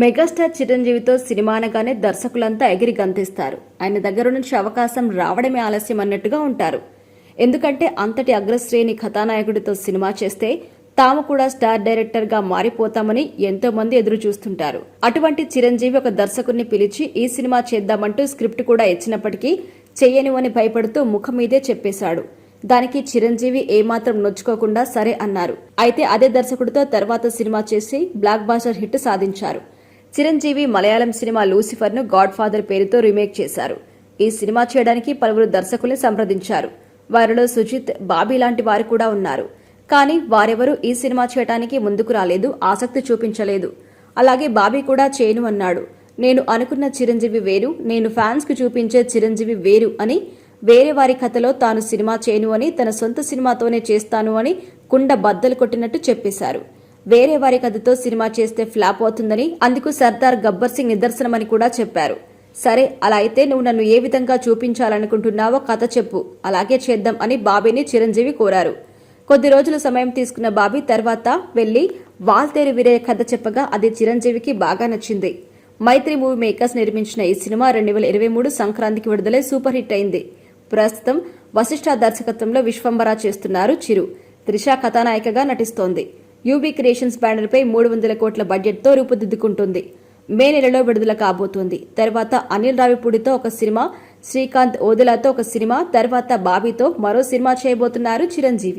Megastar చిరంజీవితో cinema అనగానే దర్శకులంతా ఎగిరి గంతిస్తారు. ఆయన దగ్గర నుంచి అవకాశం రావడమే ఆలస్యం అన్నట్టుగా ఉంటారు. ఎందుకంటే అంతటి అగ్రశ్రేణి కథానాయకుడితో సినిమా చేస్తే తాము కూడా స్టార్ డైరెక్టర్గా మారిపోతామని ఎంతో మంది ఎదురు చూస్తుంటారు అటువంటి చిరంజీవి ఒక దర్శకుడిని పిలిచి ఈ సినిమా చేద్దామంటూ స్క్రిప్ట్ కూడా ఇచ్చినప్పటికీ చెయ్యనివని భయపడుతూ ముఖం మీదే చెప్పేశాడు. దానికి చిరంజీవి ఏమాత్రం నొచ్చుకోకుండా సరే అన్నారు. అయితే అదే దర్శకుడితో తర్వాత సినిమా చేసి బ్లాక్ బాస్టర్ హిట్ సాధించారు. చిరంజీవి మలయాళం సినిమా లూసిఫర్ను గాడ్ ఫాదర్ పేరుతో రీమేక్ చేశారు. ఈ సినిమా చేయడానికి పలువురు దర్శకుల్ని సంప్రదించారు. వారిలో సుజిత్ బాబీ లాంటి వారు కూడా ఉన్నారు. కానీ వారెవరూ ఈ సినిమా చేయడానికి ముందుకు రాలేదు ఆసక్తి చూపించలేదు. అలాగే బాబీ కూడా చేయను అన్నాడు. నేను అనుకున్న చిరంజీవి వేరు నేను ఫ్యాన్స్కు చూపించే చిరంజీవి వేరు అని వేరే వారి కథలో తాను సినిమా చేయను అని తన సొంత సినిమాతోనే చేస్తాను అని కుండ బద్దలు కొట్టినట్టు చెప్పేశారు. వేరే వారి కథతో సినిమా చేస్తే ఫ్లాప్ అవుతుందని అందుకు సర్దార్ గబ్బర్ సింగ్ నిదర్శనమని కూడా చెప్పారు. సరే అలా అయితే నువ్వు నన్ను ఏ విధంగా చూపించాలనుకుంటున్నావో కథ చెప్పు. అలాగే చేద్దాం అని బాబీని చిరంజీవి కోరారు. కొద్ది రోజులు సమయం తీసుకున్న బాబీ తర్వాత వెళ్ళి వాల్తేరు వీరయ్య కథ చెప్పగా అది చిరంజీవికి బాగా నచ్చింది. మైత్రి మూవీ మేకర్స్ నిర్మించిన ఈ సినిమా రెండు వేల ఇరవై మూడు సంక్రాంతికి విడుదలై సూపర్ హిట్ అయింది. ప్రస్తుతం వశిష్ఠ దర్శకత్వంలో విశ్వంబరా చేస్తున్నారు చిరు. త్రిష కథానాయికగా నటిస్తోంది. యూబీ క్రియేషన్స్ బ్యానర్ పై మూడు వందల కోట్ల బడ్జెట్తో రూపుదిద్దుకుంటుంది. మే నెలలో విడుదల కాబోతోంది. తర్వాత అనిల్ రావిపూడితో ఒక సినిమా శ్రీకాంత్ ఓదెలాతో ఒక సినిమా తర్వాత బాబీతో మరో సినిమా చేయబోతున్నారు చిరంజీవి.